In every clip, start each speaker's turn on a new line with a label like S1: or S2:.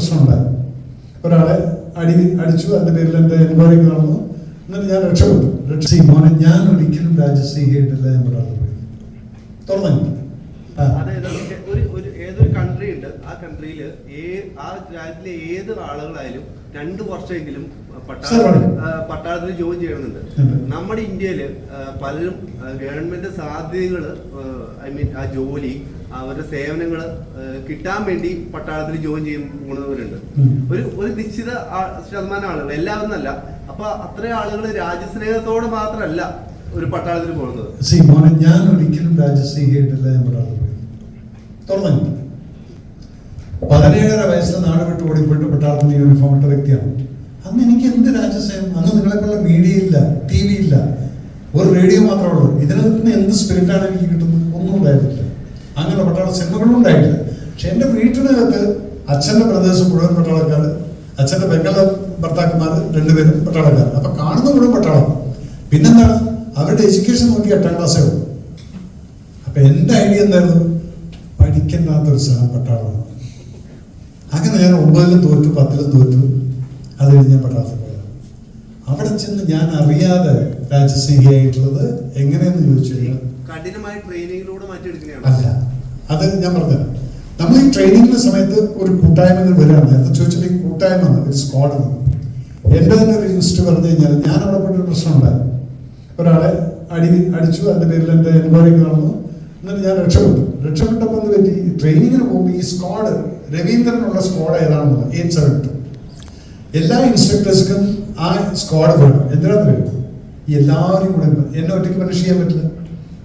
S1: പ്രശ്നമുണ്ടായി ഒരാളെ അടി അടിച്ചു അതിന്റെ പേരിൽ എന്റെ എൻക്വയറിക്ക് നടന്നു. എന്നിട്ട് ഞാൻ രക്ഷപ്പെട്ടു. രക്ഷ മോനെ ഞാൻ ഒരിക്കലും രാജശ്രീ ആയിട്ടില്ല ഞാൻ ഒരാളെ പോയി തുറന്നു ആ
S2: അതായത് ഒരു ഒരു ഏതൊരു കൺട്രി ഉണ്ട്. ആ കൺട്രിയിൽ ആ രാജ്യത്തിലെ ഏത് ആളുകളായാലും രണ്ടു വർഷമെങ്കിലും പട്ടാള പട്ടാളത്തിൽ ജോയിൻ ചെയ്യണമെന്നുണ്ട്. നമ്മുടെ ഇന്ത്യയിൽ പലരും ഗവൺമെന്റ് സാധ്യതകൾ ഐ മീൻ ആ ജോലി അവരുടെ സേവനങ്ങൾ കിട്ടാൻ വേണ്ടി പട്ടാളത്തിൽ ജോയിൻ ചെയ്യുന്നവരുണ്ട്
S1: പോകുന്നവരുണ്ട്.
S2: ഒരു ഒരു നിശ്ചിത ശതമാനം ആളുകൾ എല്ലാവരും അല്ല. അപ്പൊ അത്രയും ആളുകൾ രാജ്യസ്നേഹത്തോട് മാത്രമല്ല ഒരു പട്ടാളത്തിൽ പോകുന്നത്.
S1: ഞാൻ ഒരിക്കലും രാജശ്രീ ഞാൻ പോയി തുറന്നു പതിനേഴര വയസ്സിൽ നാട് വിട്ട് ഓടിപ്പോയിട്ട് പട്ടാളത്തിന്റെ യൂണിഫോം ഇട്ട വ്യക്തിയാണ്. അന്ന് എനിക്ക് എന്ത് രാജസേവം? അന്ന് നിങ്ങളെക്കുള്ള മീഡിയ ഇല്ല ടി വി ഇല്ല. ഒരു റേഡിയോ മാത്രമേ ഉള്ളൂ. ഇതിനകത്ത് എന്ത് സ്പിരിറ്റാണ് എനിക്ക് കിട്ടുന്നത്? ഒന്നും ഉണ്ടായിട്ടില്ല അങ്ങനെ പട്ടാള സിനിമകളും ഉണ്ടായിട്ടില്ല. പക്ഷെ എന്റെ വീട്ടിനകത്ത് അച്ഛന്റെ പ്രദേശം മുഴുവൻ പട്ടാളക്കാർ അച്ഛന്റെ ബംഗാള ഭർത്താക്കന്മാർ രണ്ടുപേരും പട്ടാളക്കാർ അപ്പൊ കാണുന്ന മുഴുവൻ പട്ടാളം. പിന്നെന്താണ്? അവരുടെ എഡ്യൂക്കേഷൻ നോക്കി എട്ടാം ക്ലാസ്സേ ഉള്ളൂ. അപ്പൊ എന്റെ ഐഡിയ എന്തായിരുന്നു? പഠിക്കേണ്ടാത്തൊരു സ്ഥലം പട്ടാളമാണ് അങ്ങനെ ഞാൻ ഒമ്പതിലും തോറ്റു പത്തിലും തോറ്റു. അത് കഴിഞ്ഞ് ഞാൻ പട്ടാളത്തിൽ പോയത് അവിടെ ചെന്ന് ഞാൻ അറിയാതെ രാജസ്നേഹിയായിട്ടുള്ളത് എങ്ങനെയെന്ന് ചോദിച്ചു കഴിഞ്ഞാൽ
S2: കഠിനമായ ട്രെയിനിങ്ങിലൂടെ
S1: അല്ല അത് ഞാൻ പറഞ്ഞത് നമ്മൾ ഈ ട്രെയിനിങ്ങിന്റെ സമയത്ത് ഒരു കൂട്ടായ്മ വരികയാണ്. നേരത്തെ ചോദിച്ചാൽ ഈ കൂട്ടായ്മ ഒരു സ്ക്വാഡ് എന്ന്. എന്റെ തന്നെ ഒരു ലിസ്റ്റ് പറഞ്ഞു കഴിഞ്ഞാൽ ഞാൻ അവിടെ പോയിട്ടൊരു പ്രശ്നമുണ്ടായി. ഒരാളെ അടി അടിച്ചു അതിന്റെ പേരിൽ എന്റെ എൻക്വയറിക്ക് നടന്നു. എന്നിട്ട് ഞാൻ രക്ഷപ്പെട്ടു. രക്ഷപ്പെട്ടപ്പോൾ പറ്റി? ട്രെയിനിങ്ങിന് പോകുമ്പോൾ ഈ സ്ക്വാഡ് രവീന്ദ്രനുള്ള സ്ക്വാഡ് ഏതാണെന്ന് എയ്റ്റ് സെവൻ ടു എല്ലാ ഇൻസ്ട്രക്ടേഴ്സിനും ആ സ്ക്വാഡ് വേണം. എന്തിനാന്ന് വരും ഈ എല്ലാവരും കൂടെ എന്നെ ഒറ്റയ്ക്ക് പനിഷ് ചെയ്യാൻ പറ്റില്ല.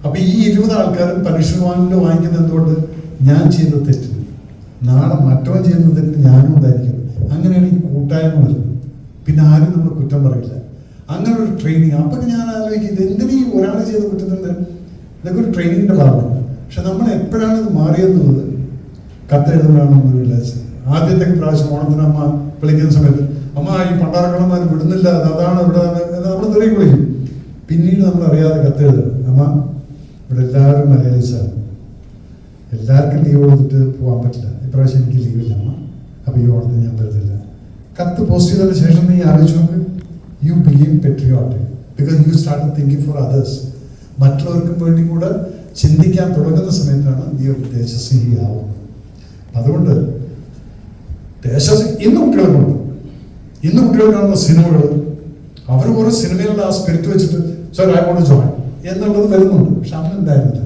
S1: അപ്പൊ ഈ ഇരുപത് ആൾക്കാരും പണിഷ്മെന്റ് വാങ്ങിക്കുന്നത് എന്തുകൊണ്ട്? ഞാൻ ചെയ്ത തെറ്റ്. നാളെ മറ്റോ ചെയ്യുന്ന തെറ്റ് ഞാനും ഉണ്ടായിരിക്കും. അങ്ങനെയാണ് ഈ കൂട്ടായ്മ വരുന്നത് പിന്നെ ആരും നമ്മൾ കുറ്റം പറയില്ല. അങ്ങനെ ഒരു ട്രെയിനിങ് അപ്പൊ ഞാൻ ആലോചിക്കും എന്തിനീ ഒരാൾ ചെയ്ത കുറ്റത്തിന്റെ ഇതൊക്കെ ഒരു ട്രെയിനിങ്ങിന്റെ ഭാഗമാണ്. പക്ഷെ നമ്മൾ എപ്പോഴാണ് ഇത് മാറിയെന്നുള്ളത്? കത്തെഴുതുമ്പോഴാണ് വിചാരിച്ചത് ആദ്യത്തെ പ്രാവശ്യം ഓണത്തിന് അമ്മ വിളിക്കുന്ന സമയത്ത് അമ്മ ഈ പണ്ടാറക്കണന്മാർ വിടുന്നില്ല. അത് അതാണ് ഇവിടെ നമ്മൾ തെറി വിളിക്കും. പിന്നീട് നമ്മൾ അറിയാതെ കത്തെഴുതും അമ്മ ഇവിടെ എല്ലാവരും മലയാളിച്ചാണ് എല്ലാവർക്കും ലീവ് കൊടുത്തിട്ട് പോകാൻ പറ്റില്ല. ഇപ്രാവശ്യം എനിക്ക് ലീവില്ല അമ്മ. അപ്പം ഈ ഓണത്തിന് ഞാൻ വരുന്നില്ല കത്ത് പോസ്റ്റ് ചെയ്തതിന് ശേഷം നീ ആലോചിച്ചു നോക്ക്. You believe patriot because you start thinking for others മറ്റുള്ളവർക്കും വേണ്ടി കൂടെ ചിന്തിക്കാൻ തുടങ്ങുന്ന സമയത്താണ് നീ ഒരു ദേശസ്നേഹി ആവുന്നത്. അതുകൊണ്ട് ദേശ ഇന്ന് കുട്ടികൾക്കുണ്ട്. ഇന്ന് കുട്ടികൾ കാണുന്ന സിനിമകൾ അവർ കുറേ സിനിമയിലുള്ള ആ സ്പിരിറ്റ് വെച്ചിട്ട് സോ ഐ ജോയിൻ എന്നുള്ളത് വരുന്നുണ്ട്. പക്ഷെ അന്ന് ഉണ്ടായിരുന്നില്ല